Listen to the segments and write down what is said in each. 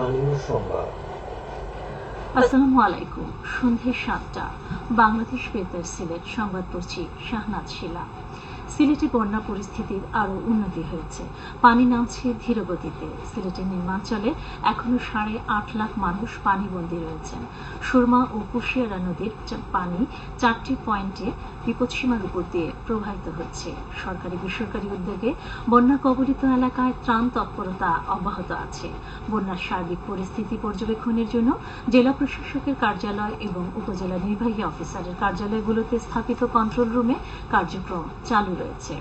স্থানীয় আসসালামু আলাইকুম। সাতটা। বাংলাদেশ বেতার সিলেট সংবাদ পড়ছি শাহনাজ শিলা। সিলেটে বন্যা পরিস্থিতির আরও উন্নতি হয়েছে। পানি নামছে ধীরগতিতে। সিলেটের নির্মাঞ্চলে এখনও সাড়ে আট লাখ মানুষ পানিবন্দী রয়েছেন। সুরমা ও কুশিয়ারা নদীর পানি চারটি পয়েন্টে বিপদসীমার উপর দিয়ে প্রবাহিত হচ্ছে। সরকারি বেসরকারি উদ্যোগে বন্যা কবলিত এলাকায় ত্রাণ তৎপরতা অব্যাহত আছে। বন্যার সার্বিক পরিস্থিতি পর্যবেক্ষণের জন্য জেলা প্রশাসকের কার্যালয় এবং উপজেলা নির্বাহী অফিসারের কার্যালয়গুলোতে স্থাপিত কন্ট্রোল রুমে কার্যক্রম চালু রয়েছে।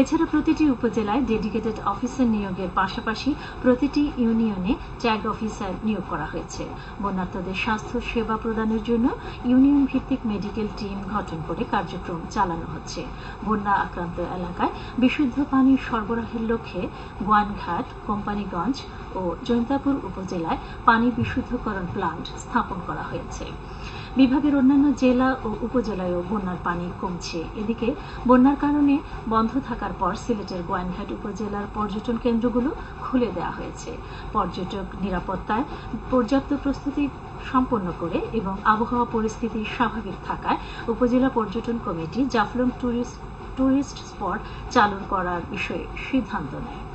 এছাড়া প্রতিটি উপজেলায় ডেডিকেটেড অফিসার নিয়োগের পাশাপাশি প্রতিটি ইউনিয়নে ট্যাগ অফিসার নিয়োগ করা হয়েছে। বন্যার্থদের স্বাস্থ্য সেবা প্রদানের জন্য ইউনিয়ন ভিত্তিক মেডিকেল টিম গঠন করে কার্যক্রম চালানো হচ্ছে। বন্যা আক্রান্ত এলাকায় বিশুদ্ধ পানি সরবরাহের লক্ষ্যে গোয়ানঘাট, কোম্পানিগঞ্জ ও জৈন্তাপুর উপজেলায় পানি বিশুদ্ধকরণ প্লান্ট স্থাপন করা হয়েছে। বিভাগের অন্যান্য জেলা ও উপজেলায়ও বন্যার পানি কমছে। এদিকে, বন্যার কারণে বন্ধ থাকার পর সিলেটের গোয়াইনঘাট উপজেলার পর্যটন কেন্দ্রগুলো খুলে দেওয়া হয়েছে। পর্যটক নিরাপত্তায় পর্যাপ্ত প্রস্তুতি সম্পন্ন করে এবং আবহাওয়া পরিস্থিতি স্বাভাবিক থাকায় উপজেলা পর্যটন committee Jaflong tourist tourist spot চালু করার বিষয়ে সিদ্ধান্ত নেয়।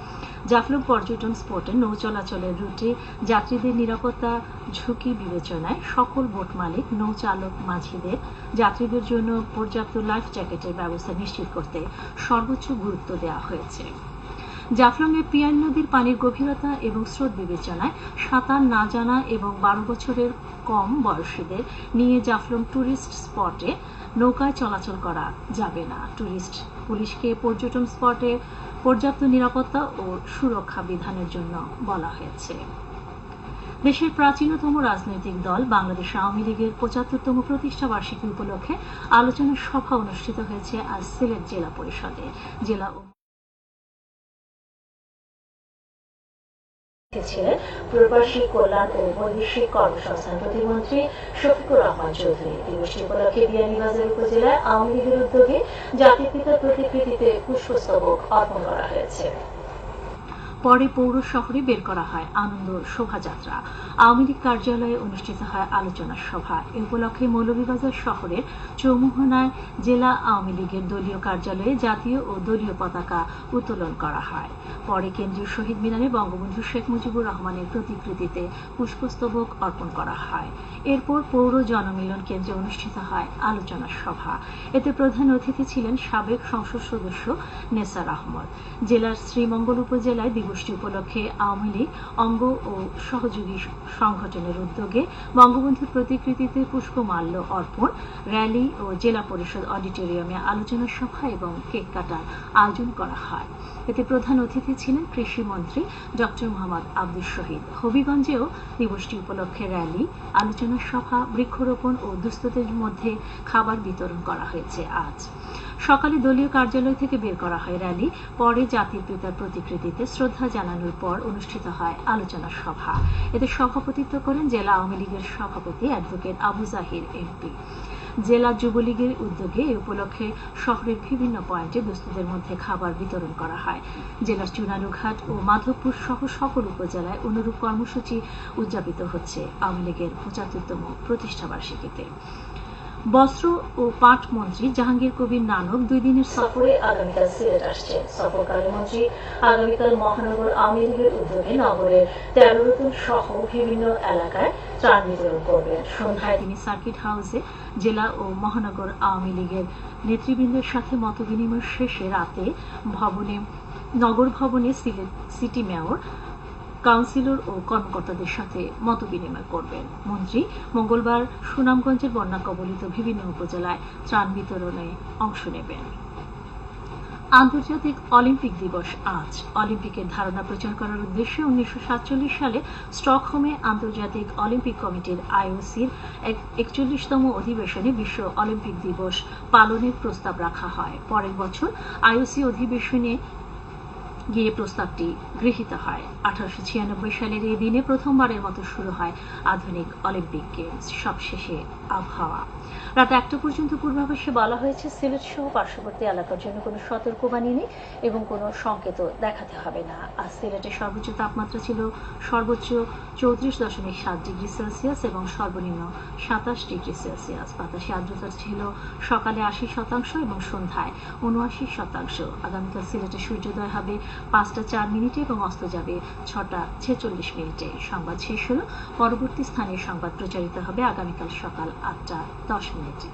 জাফলং পর্যটন স্পটে নৌ চলাচলের রুটে যাত্রীদের নিরাপত্তা ঝুঁকি বিবেচনায় সকল বোট মালিক, নৌ চালক, মাঝিদের যাত্রীদের জন্য পর্যাপ্ত লাইফ জ্যাকেটের ব্যবস্থা নিশ্চিত করতে সর্বোচ্চ গুরুত্ব দেওয়া হয়েছে। জাফলংয়ে পিয়ান নদীর পানির গভীরতা এবং স্রোত বিবেচনায় সাঁতার না জানা এবং বারো বছরের কম বয়সীদের নিয়ে জাফলং ট্যুরিস্ট স্পটে নৌকায় চলাচল করা যাবে না। ট্যুরিস্ট পুলিশকে পর্যটন স্পটে পর্যাপ্ত নিরাপত্তা ও সুরক্ষা বিধানের জন্য বলা হয়েছে। দেশের প্রাচীনতম রাজনৈতিক দল বাংলাদেশ আওয়ামী লীগের পঁচাত্তরতম প্রতিষ্ঠা বার্ষিকী উপলক্ষে আলোচনা সভা অনুষ্ঠিত হয়েছে আজ সিলেট জেলা পরিষদে। জেলা ছিলেন প্রবাসী কল্যাণ ও বৈদেশিক কর্মসংস্থান প্রতিমন্ত্রী শফিকুর রহমান চৌধুরী দিবসটি উপলক্ষে বিয়ানীবাজার উপজেলায় আওয়ামী লীগের উদ্যোগে জাতির পিতার প্রতিকৃতিতে পুষ্পস্তবক অর্পণ করা হয়েছে। পরে পৌর শহরে বের করা হয় আনন্দ শোভাযাত্রা। আওয়ামী লীগ কার্যালয়ে অনুষ্ঠিত হয় আলোচনা সভা। এ উপলক্ষে মৌলভীবাজার শহরের চৌমুহনায় জেলা আওয়ামী লীগের দলীয় কার্যালয়ে জাতীয় ও দলীয় পতাকা উত্তোলন করা হয়। পরে কেন্দ্রীয় শহীদ মিনারে বঙ্গবন্ধু শেখ মুজিবুর রহমানের প্রতিকৃতিতে পুষ্পস্তবক অর্পণ করা হয়। এরপর পৌর জনমিলন কেন্দ্রে অনুষ্ঠিত হয় আলোচনা সভা। এতে প্রধান অতিথি ছিলেন সাবেক সংসদ সদস্য নেসার আহমদ। জেলার শ্রীমঙ্গল উপজেলায় দিবসটি উপলক্ষে আওয়ামী লীগ অঙ্গ ও সহযোগী সংগঠনের উদ্যোগে বঙ্গবন্ধুর প্রতিকৃতিতে পুষ্পমাল্য অর্পণ, র্যালি ও জেলা পরিষদ অডিটোরিয়ামে আলোচনা সভা এবং কেক কাটার আয়োজন করা হয়। এতে প্রধান অতিথি ছিলেন কৃষিমন্ত্রী ডক্টর মোহাম্মদ আব্দুল শহীদ। হবিগঞ্জেও দিবসটি উপলক্ষে র্যালি, আলোচনা সভা, বৃক্ষরোপণ ও দুস্থদের মধ্যে খাবার বিতরণ করা হয়েছে আজ। সকালে দলীয় কার্যালয় থেকে বের করা হয় র্যালি, পরে জাতির পিতার প্রতিকৃতিতে শ্রদ্ধা জানানোর পর অনুষ্ঠিত হয় আলোচনা সভা। এতে সভাপতিত্ব করেন জেলা আওয়ামী লীগের সভাপতি অ্যাডভোকেট আবু জাহির এমপি। জেলা যুবলীগের উদ্যোগে এ উপলক্ষে শহরের বিভিন্ন পয়েন্টে দুস্থদের মধ্যে খাবার বিতরণ করা হয়। জেলার চুনারুঘাট ও মাধবপুর সহ সকল উপজেলায় অনুরূপ কর্মসূচি উদযাপিত হচ্ছে আওয়ামী লীগের পঁচাত্তরতম প্রতিষ্ঠাবার্ষিকীতে। বস্ত্র ও পাট মন্ত্রী জাহাঙ্গীর কবির নানক দুই দিনের সফরে আগামীকাল সিলেট আসছেন। সফরকারী মন্ত্রী আগামীকাল মহানগর আওয়ামী লীগের উদ্যোগে নগরের তেরো রতন সহ বিভিন্ন এলাকায় ত্রাণ বিতরণ করবেন। সন্ধ্যায় তিনি সার্কিট হাউসে জেলা ও মহানগর আওয়ামী লীগের নেতৃবৃন্দের সাথে মত মতবিনিময় শেষে রাতে ভবনে নগর ভবনে সিলেট সিটি মেয়র কাউন্সিলর ও কর্মকর্তাদের সাথে মতবিনিময় করবেন। মন্ত্রী, মঙ্গলবার সুনামগঞ্জের বন্যা কবলিত বিভিন্ন উপজেলায় ত্রাণ বিতরণে অংশ নেবেন। আন্তর্জাতিক অলিম্পিক দিবস আজ। অলিম্পিকের ধারণা প্রচার করার উদ্দেশ্যে উনিশশো সাতচল্লিশ সালে স্টকহোমে আন্তর্জাতিক অলিম্পিক কমিটির আইওসির একচল্লিশতম অধিবেশনে বিশ্ব অলিম্পিক দিবস পালনের প্রস্তাব রাখা হয়। পরের বছর আইওসি অধিবেশনে গিয়ে প্রস্তাবটি গৃহীত হয়। আঠারোশো ছিয়ানব্বই সালের এই দিনে প্রথমবারের মতো শুরু হয় আধুনিক অলিম্পিক গেমস সবশেষে আবহাওয়া। রাত একটা পর্যন্ত পূর্বাভাসে বলা হয়েছে, সিলেট সহ পার্শ্ববর্তী এলাকার জন্য কোনো সতর্কবাণী নেই এবং কোনো সংকেত দেখাতে হবে না। আর সিলেটের সর্বোচ্চ তাপমাত্রা ছিল সর্বোচ্চ চৌত্রিশ দশমিক সাত ডিগ্রি সেলসিয়াস এবং সর্বনিম্ন সাতাশ ডিগ্রি সেলসিয়াস। বাতাসে আর্দ্রতা ছিল সকালে আশি শতাংশ এবং সন্ধ্যায় উনআশি শতাংশ। আগামীকাল সিলেটে সূর্যোদয় হবে পাঁচটা চার মিনিটে এবং অস্ত যাবে ছটা ছেচল্লিশ মিনিটে। সংবাদ শেষ হলো। পরবর্তী স্থানে সংবাদ প্রচারিত হবে আগামীকাল সকাল আটটা দশ মিনিটে।